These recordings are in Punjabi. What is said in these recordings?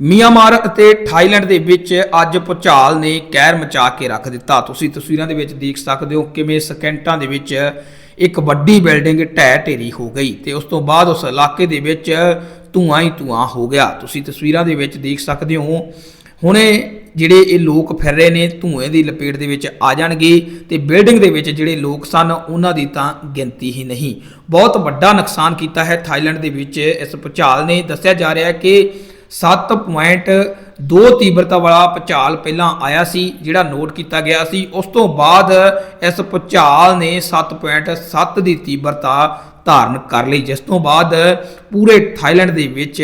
ਮਿਆਂਮਾਰ ਅਤੇ ਥਾਈਲੈਂਡ ਦੇ ਵਿੱਚ ਅੱਜ ਭੁਚਾਲ ਨੇ ਕਹਿਰ ਮਚਾ ਕੇ ਰੱਖ ਦਿੱਤਾ। ਤੁਸੀਂ ਤਸਵੀਰਾਂ ਦੇ ਵਿੱਚ ਦੇਖ ਸਕਦੇ ਹੋ ਕਿਵੇਂ ਸਕਿੰਟਾਂ ਦੇ ਵਿੱਚ ਇੱਕ ਵੱਡੀ ਬਿਲਡਿੰਗ ਢਹਿ ਢੇਰੀ ਹੋ ਗਈ ਤੇ ਉਸ ਤੋਂ ਬਾਅਦ ਉਸ ਇਲਾਕੇ ਦੇ ਵਿੱਚ ਧੂਆਂ ਹੀ ਧੂਆਂ ਹੋ ਗਿਆ। ਤੁਸੀਂ ਤਸਵੀਰਾਂ ਦੇ ਵਿੱਚ ਦੇਖ ਸਕਦੇ ਹੋ, ਹੁਣੇ ਜਿਹੜੇ ਇਹ ਲੋਕ ਫਿਰ ਰਹੇ ਨੇ, ਧੂਏ ਦੀ ਲਪੇਟ ਦੇ ਵਿੱਚ ਆ ਜਾਣਗੇ ਤੇ ਬਿਲਡਿੰਗ ਦੇ ਵਿੱਚ ਜਿਹੜੇ ਲੋਕ ਸਨ, ਉਹਨਾਂ ਦੀ ਤਾਂ ਗਿਣਤੀ ਹੀ ਨਹੀਂ। ਬਹੁਤ ਵੱਡਾ ਨੁਕਸਾਨ ਕੀਤਾ ਹੈ ਥਾਈਲੈਂਡ ਦੇ ਵਿੱਚ ਇਸ ਭੁਚਾਲ ਨੇ। ਦੱਸਿਆ ਜਾ ਰਿਹਾ ਹੈ ਕਿ 7.2 ਤੀਬਰਤਾ ਵਾਲਾ ਭੁਚਾਲ ਪਹਿਲਾਂ ਆਇਆ ਸੀ, ਜਿਹੜਾ ਨੋਟ ਕੀਤਾ ਗਿਆ ਸੀ। ਉਸ ਤੋਂ ਬਾਅਦ ਇਸ ਭੁਚਾਲ ਨੇ 7.7 ਦੀ ਤੀਬਰਤਾ ਧਾਰਨ ਕਰ ਲਈ, ਜਿਸ ਤੋਂ ਬਾਅਦ ਪੂਰੇ ਥਾਈਲੈਂਡ ਦੇ ਵਿੱਚ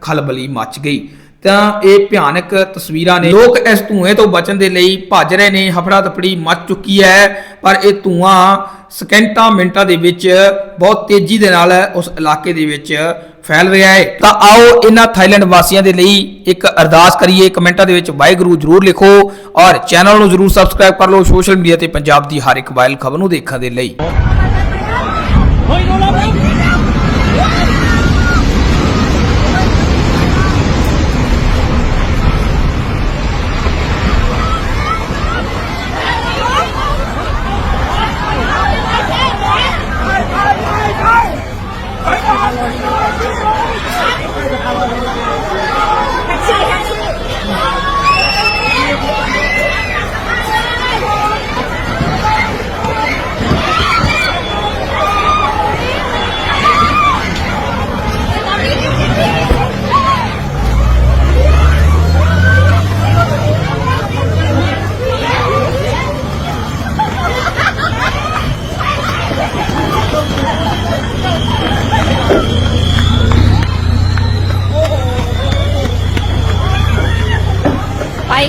ਖਲਬਲੀ ਮਚ ਗਈ। ਤਾਂ ਇਹ ਭਿਆਨਕ ਤਸਵੀਰਾਂ ਨੇ ਲੋਕ ਇਸ ਧੂਏ ਤੋਂ ਬਚਣ ਦੇ ਲਈ ਭੱਜ ਰਹੇ ਨੇ ਹਫੜਾ ਤਫੜੀ ਮਚ ਚੁੱਕੀ ਹੈ, ਪਰ ਇਹ ਧੂਆਂ ਸਕਿੰਟਾਂ ਮਿੰਟਾਂ ਦੇ ਵਿੱਚ ਬਹੁਤ ਤੇਜ਼ੀ ਦੇ ਨਾਲ ਉਸ ਇਲਾਕੇ ਦੇ ਵਿੱਚ ਫੈਲ ਰਿਹਾ ਹੈ। ਤਾਂ ਆਓ ਇਹਨਾਂ ਥਾਈਲੈਂਡ ਵਾਸੀਆਂ ਦੇ ਲਈ ਇੱਕ ਅਰਦਾਸ ਕਰੀਏ। ਕਮੈਂਟਾਂ ਦੇ ਵਿੱਚ ਵਾਹਿਗੁਰੂ ਜਰੂਰ ਲਿਖੋ ਔਰ ਚੈਨਲ ਨੂੰ ਜਰੂਰ ਸਬਸਕ੍ਰਾਈਬ ਕਰ ਲਓ ਸੋਸ਼ਲ ਮੀਡੀਆ ਤੇ ਪੰਜਾਬ ਦੀ ਹਰ ਇੱਕ ਵਾਇਰਲ ਖਬਰ ਨੂੰ ਦੇਖਣ ਦੇ ਲਈ "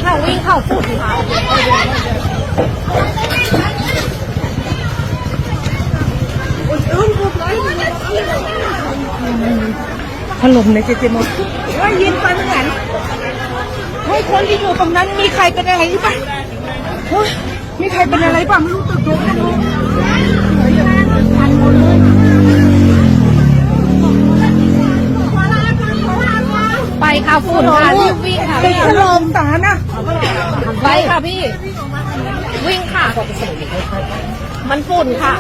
เข้าวิ่งเข้าพูดถล่มในเจเจมดว่ายินฟันหันให้คนที่อยู่ตรงนั้นมีใครเป็นอะไรบ้างมีใครเป็นอะไรบ้างไม่รู้ตัวตัว ค่ะฝุ่นค่ะรีบวิ่งค่ะตึกพี่ถล่มสารนะไปค่ะพี่ วิ่งค่ะ มันฝุ่นค่ะ